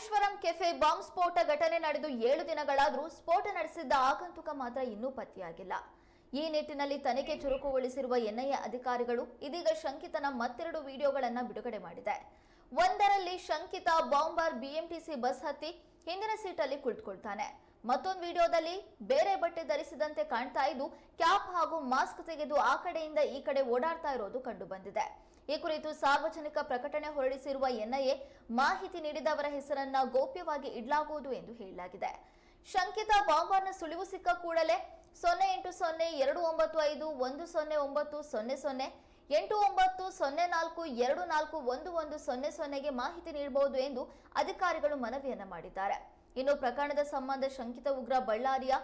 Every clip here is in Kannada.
ರಾಮೇಶ್ವರಂ ಕೆಫೆ ಬಾಂಬ್ ಸ್ಫೋಟ ಘಟನೆ ನಡೆದು ಏಳು ದಿನಗಳಾದರೂ ಸ್ಫೋಟ ನಡೆಸಿದ್ದ ಆಗಂತುಕ ಮಾತ್ರ ಇನ್ನೂ ಪತ್ತೆಯಾಗಿಲ್ಲ. ಈ ನಿಟ್ಟಿನಲ್ಲಿ ತನಿಖೆ ಚುರುಕುಗೊಳಿಸಿರುವ ಎನ್ಐಎ ಅಧಿಕಾರಿಗಳು ಇದೀಗ ಶಂಕಿತನ ಮತ್ತೆರಡು ವಿಡಿಯೋಗಳನ್ನು ಬಿಡುಗಡೆ ಮಾಡಿದೆ. ಒಂದರಲ್ಲಿ ಶಂಕಿತ ಬಾಂಬರ್ ಬಿಎಂಟಿಸಿ ಬಸ್ ಹತ್ತಿ ಹಿಂದಿನ ಸೀಟಲ್ಲಿ ಕುಳಿತುಕೊಳ್ತಾನೆ. ಮತ್ತೊಂದು ವಿಡಿಯೋದಲ್ಲಿ ಬೇರೆ ಬಟ್ಟೆ ಧರಿಸಿದಂತೆ ಕಾಣ್ತಾ ಇದ್ದು ಹಾಗೂ ಮಾಸ್ಕ್ ತೆಗೆದು ಆ ಕಡೆಯಿಂದ ಈ ಕಡೆ ಓಡಾಡ್ತಾ ಇರೋದು ಕಂಡು ಬಂದಿದೆ ಈ ಕುರಿತು ಸಾರ್ವಜನಿಕ ಪ್ರಕಟಣೆ ಹೊರಡಿಸಿರುವ ಎನ್ಐಎ ಮಾಹಿತಿ ನೀಡಿದವರ ಹೆಸರನ್ನ ಗೌಪ್ಯವಾಗಿ ಇಡಲಾಗುವುದು ಎಂದು ಹೇಳಲಾಗಿದೆ. ಶಂಕಿತ ಬಾಂಬರ್ನ ಸುಳಿವು ಸಿಕ್ಕ ಕೂಡಲೇ ಸೊನ್ನೆ ಎಂಟು ಸೊನ್ನೆ ಎರಡು ಒಂಬತ್ತು ಐದು ಒಂದು ಸೊನ್ನೆ ಒಂಬತ್ತು ಸೊನ್ನೆ ಸೊನ್ನೆ ಎಂಟು ಒಂಬತ್ತು ಸೊನ್ನೆ ನಾಲ್ಕು ಎರಡು ನಾಲ್ಕು ಒಂದು ಒಂದು ಸೊನ್ನೆ ಸೊನ್ನೆಗೆ ಮಾಹಿತಿ ನೀಡಬಹುದು ಎಂದು ಅಧಿಕಾರಿಗಳು ಮನವಿಯನ್ನ ಮಾಡಿದ್ದಾರೆ. ಇನ್ನು ಪ್ರಕರಣದ ಸಂಬಂಧ ಶಂಕಿತ ಉಗ್ರ ಬಳ್ಳಾರಿಯ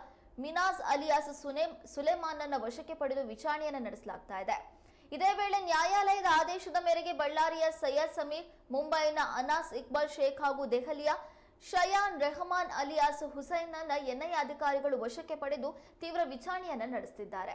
ಮಿನಾಜ್ ಅಲಿಯಾಸ್ ಸುನೆ ಸುಲೇಮಾನ್ನ ವಶಕ್ಕೆ ಪಡೆದು ವಿಚಾರಣೆಯನ್ನು ನಡೆಸಲಾಗ್ತಾ ಇದೆ. ಇದೇ ವೇಳೆ ನ್ಯಾಯಾಲಯದ ಆದೇಶದ ಮೇರೆಗೆ ಬಳ್ಳಾರಿಯ ಸಯ್ಯದ್ ಸಮೀರ್, ಮುಂಬೈನ ಅನಾಸ್ ಇಕ್ಬಾಲ್ ಶೇಖ್ ಹಾಗೂ ದೆಹಲಿಯ ಶಯಾನ್ ರೆಹಮಾನ್ ಅಲಿಯಾಸ್ ಹುಸೈನ್ನ ಎನ್ಐಎ ಅಧಿಕಾರಿಗಳು ವಶಕ್ಕೆ ಪಡೆದು ತೀವ್ರ ವಿಚಾರಣೆಯನ್ನು ನಡೆಸುತ್ತಿದ್ದಾರೆ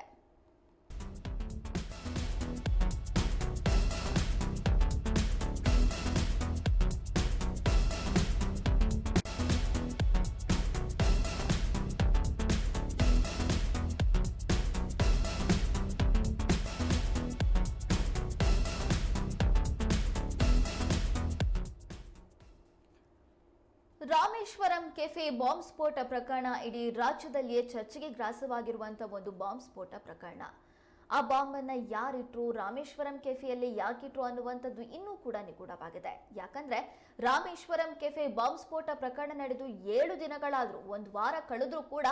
ರಾಮೇಶ್ವರಂ ಕೆಫೆ ಬಾಂಬ್ ಸ್ಫೋಟ ಪ್ರಕರಣ ಇಡೀ ರಾಜ್ಯದಲ್ಲಿಯೇ ಚರ್ಚೆಗೆ ಗ್ರಾಸವಾಗಿರುವಂತಹ ಒಂದು ಬಾಂಬ್ ಸ್ಫೋಟ ಪ್ರಕರಣ. ಆ ಬಾಂಬ್ ಅನ್ನ ಯಾರಿಟ್ರು, ರಾಮೇಶ್ವರಂ ಕೆಫೆಯಲ್ಲಿ ಯಾಕಿಟ್ರು ಅನ್ನುವಂಥದ್ದು ಇನ್ನೂ ಕೂಡ ನಿಗೂಢವಾಗಿದೆ. ಯಾಕಂದ್ರೆ ರಾಮೇಶ್ವರಂ ಕೆಫೆ ಬಾಂಬ್ ಸ್ಫೋಟ ಪ್ರಕರಣ ನಡೆದು ಏಳು ದಿನಗಳಾದರೂ, ಒಂದು ವಾರ ಕಳೆದ್ರೂ ಕೂಡ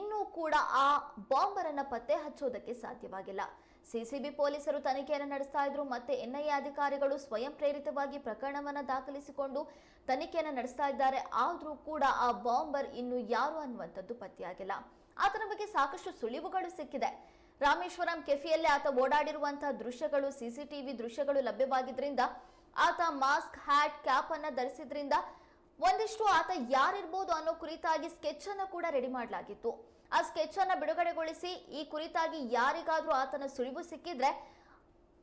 ಇನ್ನೂ ಕೂಡ ಆ ಬಾಂಬರನ್ನ ಪತ್ತೆ ಹಚ್ಚೋದಕ್ಕೆ ಸಾಧ್ಯವಾಗಿಲ್ಲ. ಸಿಸಿಬಿ ಪೊಲೀಸರು ತನಿಖೆಯನ್ನು ನಡೆಸ್ತಾ ಇದ್ರು, ಮತ್ತೆ ಎನ್ಐಎ ಅಧಿಕಾರಿಗಳು ಸ್ವಯಂ ಪ್ರೇರಿತವಾಗಿ ಪ್ರಕರಣವನ್ನು ದಾಖಲಿಸಿಕೊಂಡು ತನಿಖೆಯನ್ನು ನಡೆಸ್ತಾ ಇದ್ದಾರೆ. ಆದರೂ ಕೂಡ ಆ ಬಾಂಬರ್ ಇನ್ನು ಯಾರು ಅನ್ನುವಂಥದ್ದು ಪತ್ತೆಯಾಗಿಲ್ಲ. ಆತನ ಬಗ್ಗೆ ಸಾಕಷ್ಟು ಸುಳಿವುಗಳು ಸಿಕ್ಕಿದೆ. ರಾಮೇಶ್ವರಂ ಕೆಫಿಯಲ್ಲೇ ಆತ ಓಡಾಡಿರುವಂತಹ ದೃಶ್ಯಗಳು, ಸಿಸಿಟಿವಿ ದೃಶ್ಯಗಳು ಲಭ್ಯವಾಗಿದ್ದರಿಂದ ಆತ ಮಾಸ್ಕ್, ಹ್ಯಾಟ್, ಕ್ಯಾಪ್ ಅನ್ನ ಧರಿಸಿದ್ರಿಂದ ಒಂದಿಷ್ಟು ಆತ ಯಾರಿರ್ಬೋದು ಅನ್ನೋ ಕುರಿತಾಗಿ ಸ್ಕೆಚ್ ಅನ್ನು ಕೂಡ ರೆಡಿ ಮಾಡಲಾಗಿತ್ತು. ಆ ಸ್ಕೆಚ್ ಅನ್ನ ಬಿಡುಗಡೆಗೊಳಿಸಿ ಈ ಕುರಿತಾಗಿ ಯಾರಿಗಾದ್ರೂ ಆತನ ಸುಳಿವು ಸಿಕ್ಕಿದ್ರೆ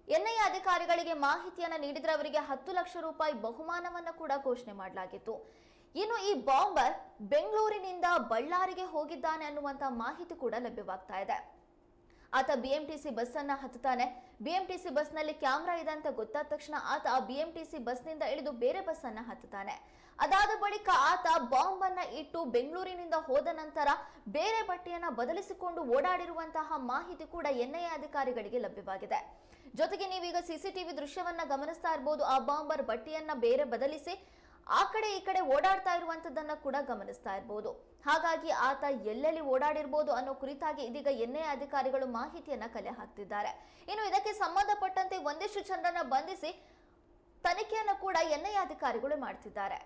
ಎನ್ಐಎ ಅಧಿಕಾರಿಗಳಿಗೆ ಮಾಹಿತಿಯನ್ನ ನೀಡಿದ್ರೆ ಅವರಿಗೆ ಹತ್ತು ಲಕ್ಷ ರೂಪಾಯಿ ಬಹುಮಾನವನ್ನ ಕೂಡ ಘೋಷಣೆ ಮಾಡಲಾಗಿತ್ತು. ಇನ್ನು ಈ ಬಾಂಬರ್ ಬೆಂಗಳೂರಿನಿಂದ ಬಳ್ಳಾರಿಗೆ ಹೋಗಿದ್ದಾನೆ ಅನ್ನುವಂತ ಮಾಹಿತಿ ಕೂಡ ಲಭ್ಯವಾಗ್ತಾ ಇದೆ. ಆತ ಬಿಎಂಟಿಸಿ ಬಸ್ ಅನ್ನ ಹತ್ತುತ್ತಾನೆ. ಬಿಎಂಟಿಸಿ ಬಸ್ನಲ್ಲಿ ಕ್ಯಾಮ್ರಾ ಇದೆ ಅಂತ ಗೊತ್ತಾದ ತಕ್ಷಣ ಆತ ಬಿಎಂಟಿಸಿ ಬಸ್ನಿಂದ ಇಳಿದು ಬೇರೆ ಬಸ್ ಅನ್ನ ಹತ್ತುತ್ತಾನೆ. ಅದಾದ ಬಳಿಕ ಆತ ಬಾಂಬ್ ಅನ್ನ ಇಟ್ಟು ಬೆಂಗಳೂರಿನಿಂದ ಹೋದ ನಂತರ ಬೇರೆ ಬಟ್ಟೆಯನ್ನ ಬದಲಿಸಿಕೊಂಡು ಓಡಾಡಿರುವಂತಹ ಮಾಹಿತಿ ಕೂಡ ಎನ್ಐಎ ಅಧಿಕಾರಿಗಳಿಗೆ ಲಭ್ಯವಾಗಿದೆ. ಜೊತೆಗೆ ನೀವೀಗ ಸಿಸಿಟಿವಿ ದೃಶ್ಯವನ್ನ ಗಮನಿಸ್ತಾ ಇರಬಹುದು ಆ ಬಾಂಬರ್ ಬಟ್ಟೆಯನ್ನ ಬೇರೆ ಬದಲಿಸಿ ಆ ಕಡೆ ಈ ಕಡೆ ಓಡಾಡ್ತಾ ಇರುವಂತದ್ದನ್ನ ಕೂಡ ಗಮನಿಸ್ತಾ ಇರಬಹುದು ಹಾಗಾಗಿ ಆತ ಎಲ್ಲೆಲ್ಲಿ ಓಡಾಡಿರ್ಬೋದು ಅನ್ನೋ ಕುರಿತಾಗಿ ಇದೀಗ ಎನ್ಐಎ ಅಧಿಕಾರಿಗಳು ಮಾಹಿತಿಯನ್ನ ಕಲೆ ಹಾಕ್ತಿದ್ದಾರೆ. ಇನ್ನು ಇದಕ್ಕೆ ಸಂಬಂಧಪಟ್ಟಂತೆ ಒಂದಿಷ್ಟು ಜನರನ್ನ ಬಂಧಿಸಿ ತನಿಖೆಯನ್ನು ಕೂಡ ಎನ್ಐಎ ಅಧಿಕಾರಿಗಳು ಮಾಡ್ತಿದ್ದಾರೆ.